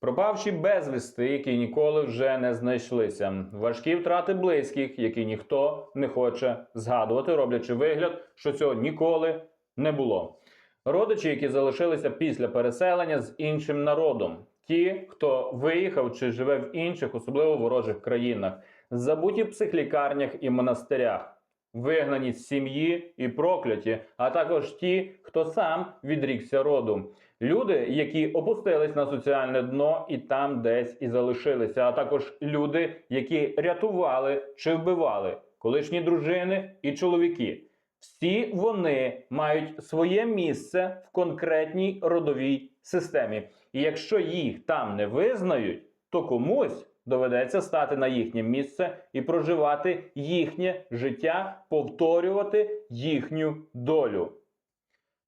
Пропавші безвісти, які ніколи вже не знайшлися, важкі втрати близьких, які ніхто не хоче згадувати, роблячи вигляд, що цього ніколи не було. Родичі, які залишилися після переселення з іншим народом, ті, хто виїхав чи живе в інших, особливо ворожих країнах, забуті в психлікарнях і монастирях, вигнані з сім'ї і прокляті, а також ті, хто сам відрікся роду. Люди, які опустились на соціальне дно і там десь і залишилися, а також люди, які рятували чи вбивали колишні дружини і чоловіки. Всі вони мають своє місце в конкретній родовій системі. І якщо їх там не визнають, то комусь доведеться стати на їхнє місце і проживати їхнє життя, повторювати їхню долю.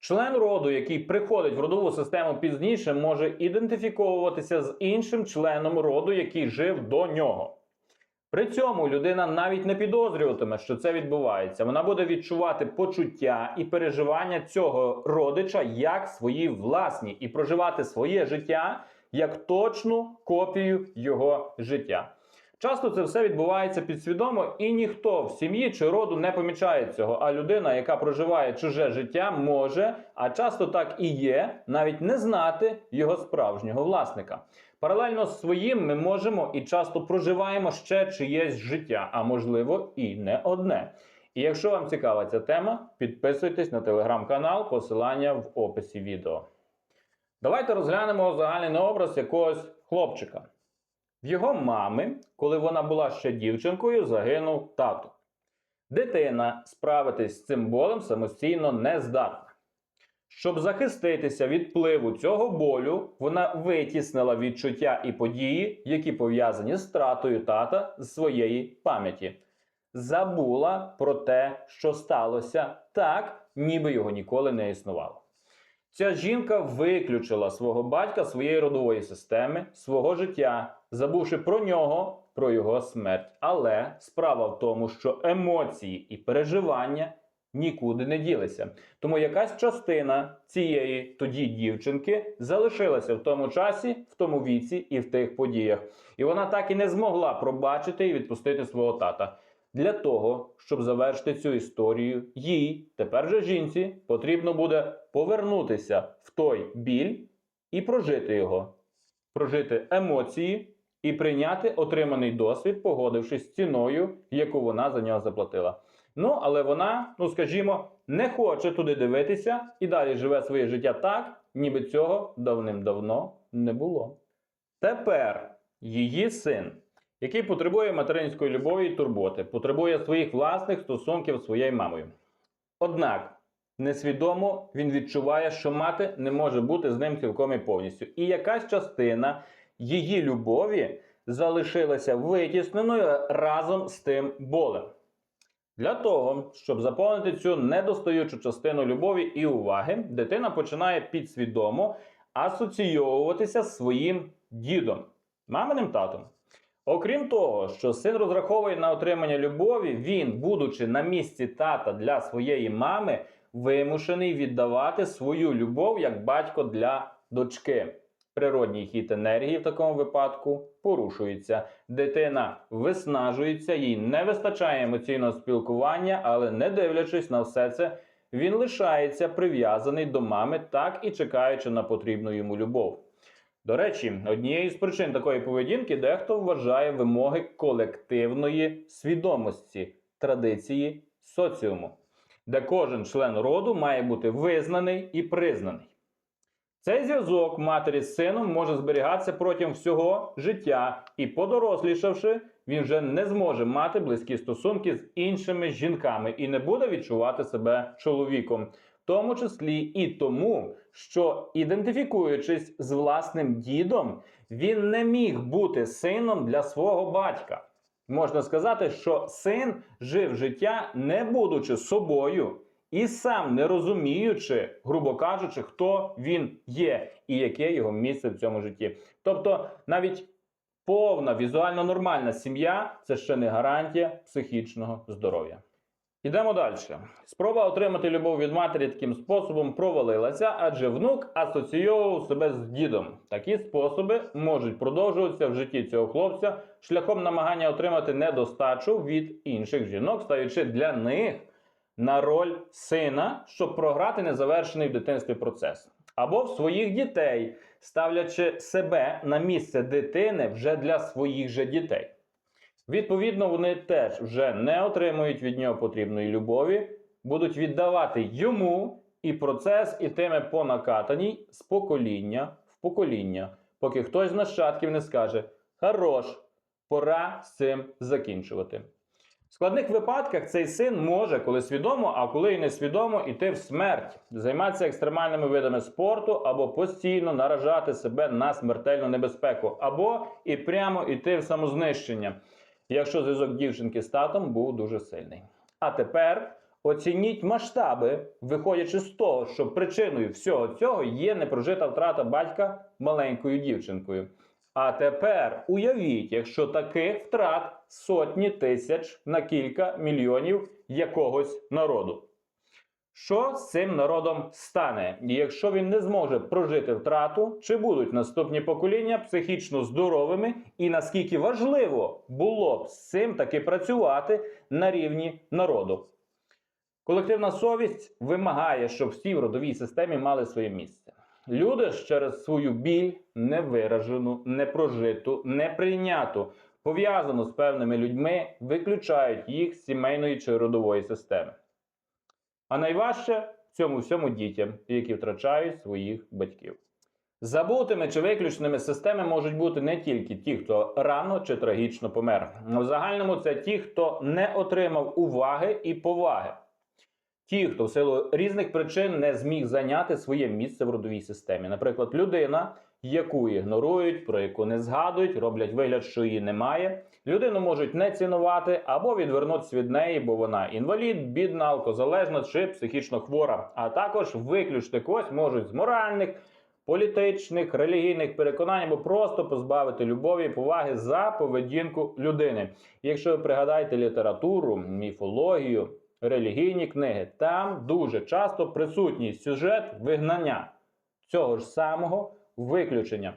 Член роду, який приходить в родову систему пізніше, може ідентифіковуватися з іншим членом роду, який жив до нього. При цьому людина навіть не підозрюватиме, що це відбувається. Вона буде відчувати почуття і переживання цього родича як свої власні, і проживати своє життя як точну копію його життя. Часто це все відбувається підсвідомо, і ніхто в сім'ї чи роду не помічає цього. А людина, яка проживає чуже життя, може, а часто так і є, навіть не знати його справжнього власника. Паралельно з своїм ми можемо і часто проживаємо ще чиєсь життя, а можливо і не одне. І якщо вам цікава ця тема, підписуйтесь на телеграм-канал, посилання в описі відео. Давайте розглянемо загальний образ якогось хлопчика. В його мами, коли вона була ще дівчинкою, загинув тато. Дитина справитись з цим болем самостійно не здатна. Щоб захиститися від впливу цього болю, вона витіснила відчуття і події, які пов'язані з втратою тата з своєї пам'яті. Забула про те, що сталося так, ніби його ніколи не існувало. Ця жінка виключила свого батька своєї родової системи, свого життя, забувши про нього, про його смерть. Але справа в тому, що емоції і переживання нікуди не ділися. Тому якась частина цієї тоді дівчинки залишилася в тому часі, в тому віці і в тих подіях. І вона так і не змогла пробачити і відпустити свого тата. Для того, щоб завершити цю історію, їй, тепер же жінці, потрібно буде повернутися в той біль і прожити його, прожити емоції і прийняти отриманий досвід, погодившись з ціною, яку вона за нього заплатила. Ну, але вона, ну скажімо, не хоче туди дивитися і далі живе своє життя так, ніби цього давним-давно не було. Тепер її син який потребує материнської любові і турботи, потребує своїх власних стосунків з своєю мамою. Однак, несвідомо він відчуває, що мати не може бути з ним цілком і повністю. І якась частина її любові залишилася витісненою разом з тим болем. Для того, щоб заповнити цю недостаючу частину любові і уваги, дитина починає підсвідомо асоційовуватися з своїм дідом, маминим татом. Окрім того, що син розраховує на отримання любові, він, будучи на місці тата для своєї мами, вимушений віддавати свою любов як батько для дочки. Природній хід енергії в такому випадку порушується. Дитина виснажується, їй не вистачає емоційного спілкування, але не дивлячись на все це, він лишається прив'язаний до мами, так і чекаючи на потрібну йому любов. До речі, однією з причин такої поведінки дехто вважає вимоги колективної свідомості, традиції соціуму, де кожен член роду має бути визнаний і признаний. Цей зв'язок матері з сином може зберігатися протягом всього життя, і, подорослішавши, він вже не зможе мати близькі стосунки з іншими жінками і не буде відчувати себе чоловіком в тому числі і тому, що ідентифікуючись з власним дідом, він не міг бути сином для свого батька. Можна сказати, що син жив життя, не будучи собою, і сам не розуміючи, грубо кажучи, хто він є і яке його місце в цьому житті. Тобто, навіть повна візуально нормальна сім'я це ще не гарантія психічного здоров'я. Ідемо далі. Спроба отримати любов від матері таким способом провалилася, адже внук асоційовував себе з дідом. Такі способи можуть продовжуватися в житті цього хлопця шляхом намагання отримати недостачу від інших жінок, стаючи для них на роль сина, щоб програти незавершений в дитинстві процес, або в своїх дітей, ставлячи себе на місце дитини вже для своїх же дітей. Відповідно, вони теж вже не отримують від нього потрібної любові, будуть віддавати йому, і процес ітиме по накатаній з покоління в покоління, поки хтось з нащадків не скаже: Хорош, пора з цим закінчувати. Складних випадках цей син може, коли свідомо, а коли і несвідомо, іти в смерть, займатися екстремальними видами спорту або постійно наражати себе на смертельну небезпеку, або і прямо іти в самознищення, якщо зв'язок дівчинки з татом був дуже сильний. А тепер оцініть масштаби, виходячи з того, що причиною всього цього є непрожита втрата батька маленькою дівчинкою. А тепер уявіть, якщо таких втрат сотні тисяч на кілька мільйонів якогось народу. Що з цим народом стане? Якщо він не зможе прожити втрату, чи будуть наступні покоління психічно здоровими, і наскільки важливо було б з цим таки працювати на рівні народу? Колективна совість вимагає, щоб всі в родовій системі мали своє місце. Люди ж через свою біль невиражену, непрожиту, неприйняту, пов'язану з певними людьми, виключають їх з сімейної чи родової системи. А найважче в цьому всьому дітям, які втрачають своїх батьків. Забутими чи виключними системи можуть бути не тільки ті, хто рано чи трагічно помер. В загальному це ті, хто не отримав уваги і поваги. Ті, хто в силу різних причин не зміг зайняти своє місце в родовій системі. Наприклад, людина, яку ігнорують, про яку не згадують, роблять вигляд, що її немає. Людину можуть не цінувати або відвернутися від неї, бо вона інвалід, бідна, алкозалежна чи психічно хвора. А також виключити когось можуть з моральних, політичних, релігійних переконань або просто позбавити любові і поваги за поведінку людини. Якщо ви пригадаєте літературу, міфологію, релігійні книги, там дуже часто присутній сюжет вигнання цього ж самого виключення.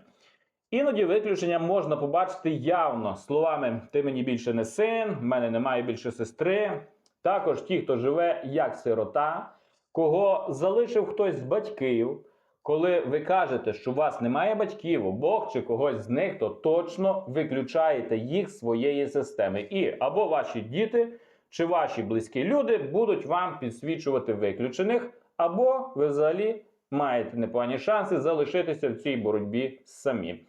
Іноді виключення можна побачити явно словами Ти мені більше не син, в мене немає більше сестри. Також ті, хто живе як сирота, кого залишив хтось з батьків. Коли ви кажете, що у вас немає батьків, обох чи когось з них, то точно виключаєте їх своєї системи. І або ваші діти чи ваші близькі люди будуть вам підсвічувати виключених, або ви взагалі маєте непогані шанси залишитися в цій боротьбі самі.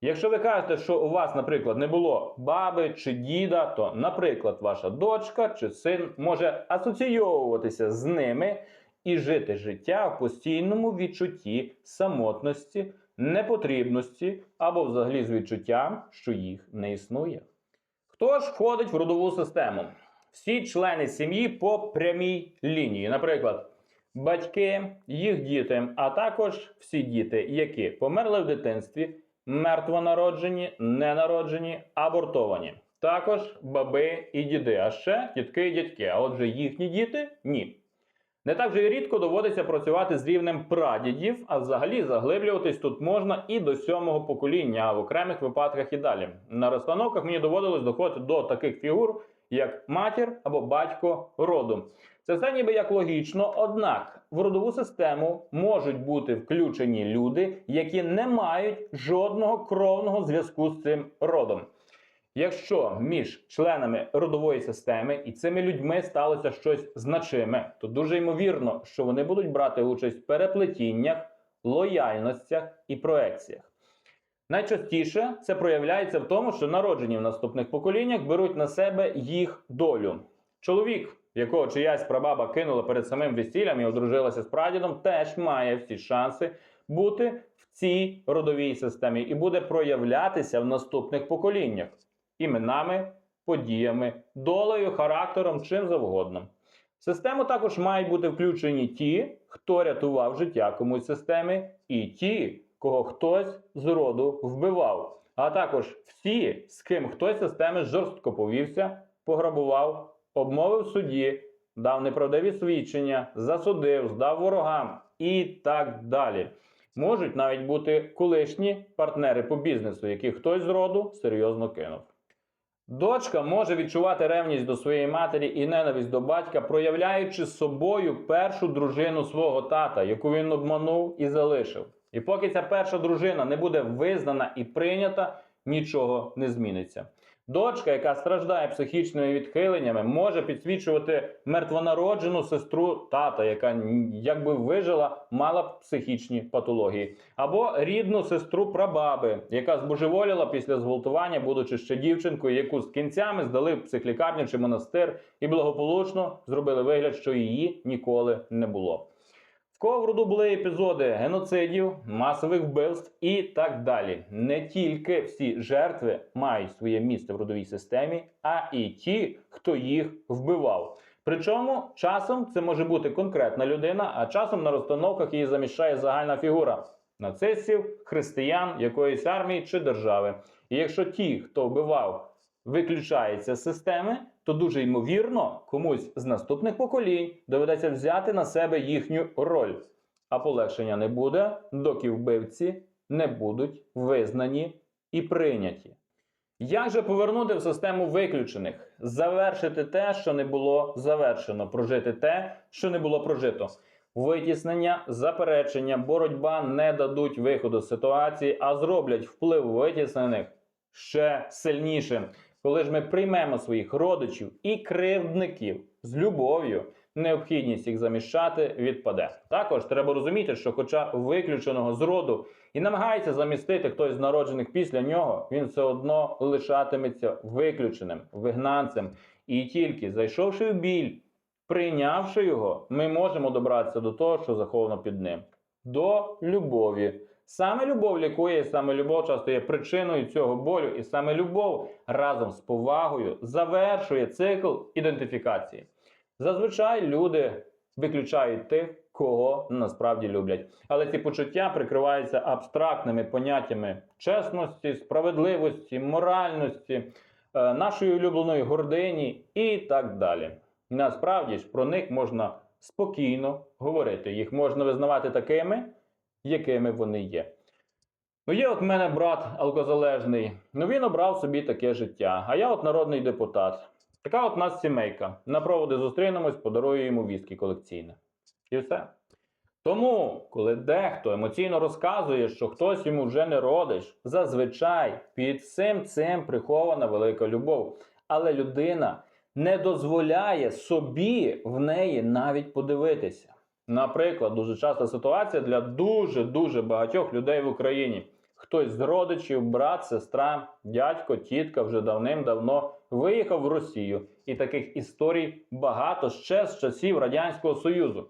Якщо ви кажете, що у вас, наприклад, не було баби чи діда, то, наприклад, ваша дочка чи син може асоційовуватися з ними і жити життя в постійному відчутті самотності, непотрібності або взагалі з відчуттям, що їх не існує. Хто ж входить в родову систему? Всі члени сім'ї по прямій лінії, наприклад, батьки, їх діти, а також всі діти, які померли в дитинстві, мертвонароджені, ненароджені, абортовані. Також баби і діди, а ще тітки і дядьки. А отже, їхні діти ні. Не так же рідко доводиться працювати з рівнем прадідів, а взагалі заглиблюватись тут можна і до сьомого покоління, а в окремих випадках і далі. На розстановках мені доводилось доходити до таких фігур, як матір або батько роду. Це все ніби як логічно, однак в родову систему можуть бути включені люди, які не мають жодного кровного зв'язку з цим родом. Якщо між членами родової системи і цими людьми сталося щось значиме, то дуже ймовірно, що вони будуть брати участь в переплетіннях, лояльностях і проекціях. Найчастіше це проявляється в тому, що народжені в наступних поколіннях беруть на себе їх долю. Чоловік, якого чиясь прабаба кинула перед самим весіллям і одружилася з прадідом, теж має всі шанси бути в цій родовій системі і буде проявлятися в наступних поколіннях іменами, подіями, долею, характером, чим завгодно. В систему також мають бути включені ті, хто рятував життя комусь системи, і ті, кого хтось з роду вбивав, а також всі, з ким хтось системи жорстко повівся, пограбував, обмовив судді дав неправдиві свідчення, засудив, здав ворогам і так далі. Можуть навіть бути колишні партнери по бізнесу, яких хтось з роду серйозно кинув. Дочка може відчувати ревність до своєї матері і ненависть до батька, проявляючи собою першу дружину свого тата, яку він обманув і залишив. І поки ця перша дружина не буде визнана і прийнята, нічого не зміниться. Дочка, яка страждає психічними відхиленнями, може підсвічувати мертвонароджену сестру тата, яка якби вижила, мала б психічні патології, або рідну сестру прабаби, яка збожеволіла після зґвалтування, будучи ще дівчинкою, яку з кінцями здали в психлікарню чи монастир і благополучно зробили вигляд, що її ніколи не було. Роду були епізоди геноцидів, масових вбивств і так далі. Не тільки всі жертви мають своє місце в родовій системі, а і ті, хто їх вбивав. Причому часом це може бути конкретна людина, а часом на розстановках її заміщає загальна фігура нацистів, християн, якоїсь армії чи держави. І якщо ті, хто вбивав, виключаються з системи, то дуже ймовірно комусь з наступних поколінь доведеться взяти на себе їхню роль. А полегшення не буде, доки вбивці не будуть визнані і прийняті. Як же повернути в систему виключених, завершити те, що не було завершено, прожити те, що не було прожито? Витіснення, заперечення, боротьба не дадуть виходу з ситуації, а зроблять вплив витіснених ще сильнішим. Коли ж ми приймемо своїх родичів і кривдників з любов'ю, необхідність їх заміщати відпаде. Також треба розуміти, що, хоча виключеного з роду і намагається замістити хтось з народжених після нього, він все одно лишатиметься виключеним, вигнанцем. І тільки зайшовши в біль, прийнявши його, ми можемо добратися до того, що заховано під ним. До любові. Саме любов лікує, і саме любов часто є причиною цього болю, і саме любов разом з повагою завершує цикл ідентифікації. Зазвичай люди виключають тих, кого насправді люблять. Але ці почуття прикриваються абстрактними поняттями чесності, справедливості, моральності, е, нашої улюбленої гордині і так далі. Насправді ж про них можна спокійно говорити. Їх можна визнавати такими, якими вони є. Ну, є от мене брат алкозалежний. Ну він обрав собі таке життя. А я от народний депутат. Така от нас сімейка. На проводи зустрінемось, подарую йому віскі колекційне. І все. Тому, коли дехто емоційно розказує, що хтось йому вже не родич, зазвичай під всім цим прихована велика любов. Але людина не дозволяє собі в неї навіть подивитися. Наприклад, дуже часта ситуація для дуже-дуже багатьох людей в Україні. Хтось з родичів, брат, сестра, дядько, тітка вже давним-давно виїхав в Росію. І таких історій багато ще з часів Радянського Союзу.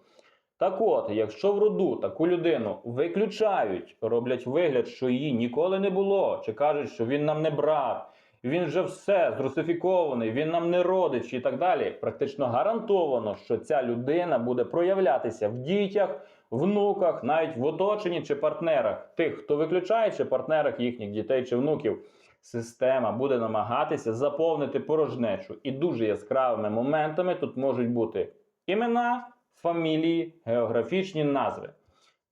Так от, якщо в роду таку людину виключають, роблять вигляд, що її ніколи не було, чи кажуть, що він нам не брат, він вже все зрусифікований, він нам не родич і так далі, практично гарантовано, що ця людина буде проявлятися в дітях, внуках, навіть в оточенні чи партнерах тих, хто виключає, чи партнерах їхніх дітей чи внуків. Система буде намагатися заповнити порожнечу, і дуже яскравими моментами тут можуть бути імена, фамілії, географічні назви.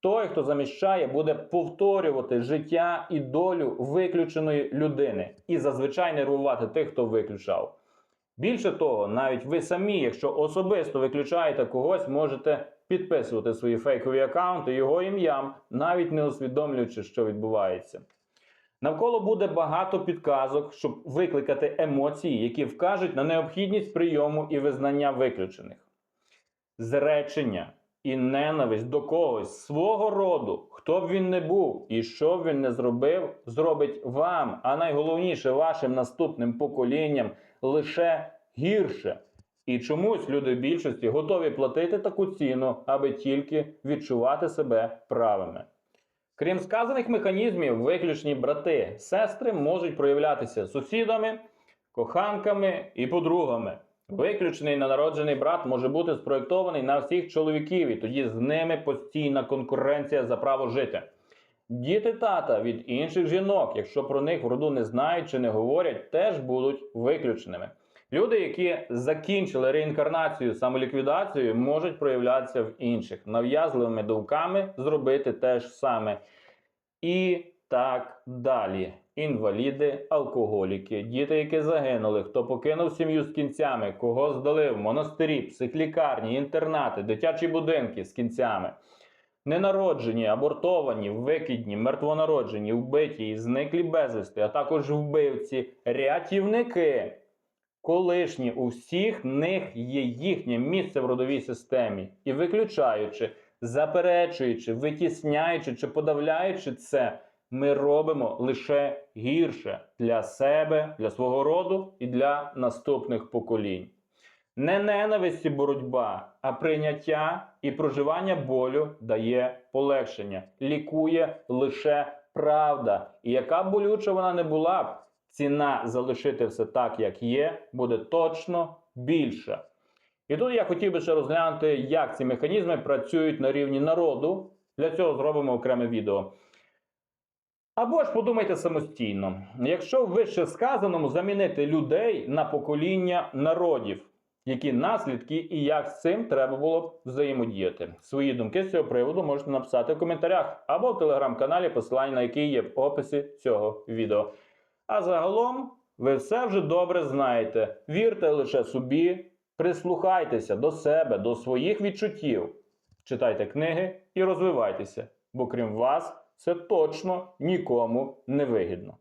Той, хто заміщає, буде повторювати життя і долю виключеної людини і зазвичай нервувати тих, хто виключав. Більше того, навіть ви самі, якщо особисто виключаєте когось, можете підписувати свої фейкові аккаунти його ім'ям, навіть не усвідомлюючи, що відбувається. Навколо буде багато підказок, щоб викликати емоції, які вкажуть на необхідність прийому і визнання виключених. Зречення і ненависть до когось свого роду, хто б він не був і що б він не зробив, зробить вам, а найголовніше вашим наступним поколінням лише гірше. І чомусь люди в більшості готові платити таку ціну, аби тільки відчувати себе правими. Крім сказаних механізмів, виключні брати, сестри можуть проявлятися сусідами, коханками і подругами. Виключений ненароджений брат може бути спроєктований на всіх чоловіків, і тоді з ними постійна конкуренція за право жити. Діти тата від інших жінок, якщо про них в роду не знають чи не говорять, теж будуть виключеними. Люди, які закінчили реінкарнацію самоліквідацію, можуть проявлятися в інших нав'язливими думками зробити те ж саме. І так далі. Інваліди, алкоголіки, діти, які загинули, хто покинув сім'ю з кінцями, кого здали в монастирі, психлікарні, інтернати, дитячі будинки з кінцями. Ненароджені, абортовані, викидні, мертвонароджені, вбиті і зниклі безвісти, а також вбивці, рятівники. Колишні у всіх них є їхнє місце в родовій системі. І виключаючи, заперечуючи, витісняючи чи подавляючи це, ми робимо лише гірше для себе, для свого роду і для наступних поколінь. Не ненависть і боротьба, а прийняття і проживання болю дає полегшення, лікує лише правда. І яка б болюча вона не була б, ціна залишити все так, як є, буде точно більша. І тут я хотів би ще розглянути, як ці механізми працюють на рівні народу. Для цього зробимо окреме відео. Або ж подумайте самостійно, якщо вище сказаному замінити людей на покоління народів, які наслідки і як з цим треба було б взаємодіяти. Свої думки з цього приводу можете написати в коментарях або в телеграм-каналі, посилання на який є в описі цього відео. А загалом ви все вже добре знаєте. Вірте лише собі, прислухайтеся до себе, до своїх відчуттів, читайте книги і розвивайтеся, бо крім вас це точно нікому не вигідно.